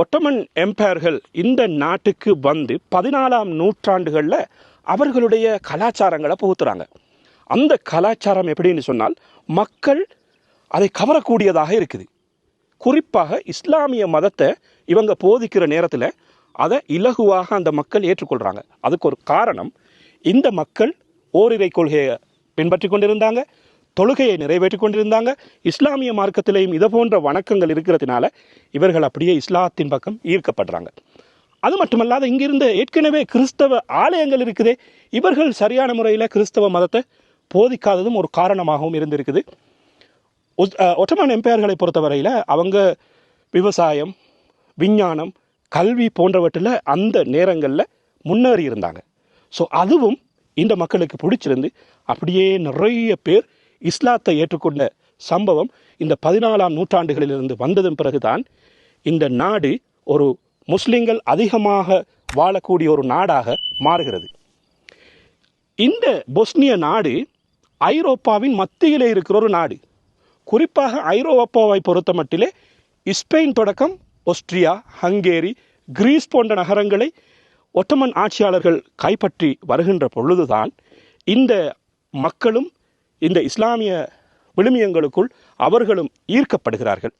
Ottoman எம்பையர்கள் இந்த நாட்டுக்கு வந்து பதினாலாம் நூற்றாண்டுகளில் அவர்களுடைய கலாச்சாரங்களை புகுத்துறாங்க. அந்த கலாச்சாரம் எப்படின்னு சொன்னால் மக்கள் அதை கவரக்கூடியதாக இருக்குது. குறிப்பாக இஸ்லாமிய மதத்தை இவங்க போதிக்கிற நேரத்தில் அதை இலகுவாக அந்த மக்கள் ஏற்றுக்கொள்கிறாங்க அதுக்கு ஒரு காரணம் இந்த மக்கள் ஓரிரை கொள்கையை பின்பற்றி கொண்டிருந்தாங்க. தொழுகையை நிறைவேற்றி கொண்டிருந்தாங்க. இஸ்லாமிய மார்க்கத்திலேயும் இதை போன்ற வணக்கங்கள் இருக்கிறதுனால இவர்கள் அப்படியே இஸ்லாத்தின் பக்கம் ஈர்க்கப்படுறாங்க. அது மட்டுமல்லாத இங்கிருந்த ஏற்கனவே கிறிஸ்தவ ஆலயங்கள் இருக்குதே இவர்கள் சரியான முறையில் கிறிஸ்தவ மதத்தை போதிக்காததும் ஒரு காரணமாகவும் இருந்திருக்குது. அஹ், ஒட்டமான் எம்பையர்களை பொறுத்தவரையில் அவங்க விவசாயம் விஞ்ஞானம் கல்வி போன்றவற்றில் அந்த நேரங்களில் முன்னேறி இருந்தாங்க. ஸோ அதுவும் இந்த மக்களுக்கு பிடிச்சிருந்து அப்படியே நிறைய பேர் இஸ்லாத்தை ஏற்றுக்கொண்ட சம்பவம் இந்த பதினாலாம் நூற்றாண்டுகளிலிருந்து வந்ததன் பிறகுதான் இந்த நாடு ஒரு முஸ்லிம்கள் அதிகமாக வாழக்கூடிய ஒரு நாடாக மாறுகிறது. இந்த பொஸ்னிய நாடு ஐரோப்பாவின் மத்தியிலே இருக்கிற ஒரு நாடு. குறிப்பாக ஐரோப்பாவை பொறுத்த மட்டிலே ஸ்பெயின் தொடக்கம் ஒஸ்ட்ரியா ஹங்கேரி கிரீஸ் போன்ற நகரங்களை ஒட்டமன் ஆட்சியாளர்கள் கைப்பற்றி வருகின்ற பொழுதுதான் இந்த மக்களும் இந்த இஸ்லாமிய விழுமியங்களுக்குள் அவர்களும் ஈர்க்கப்படுகிறார்கள்.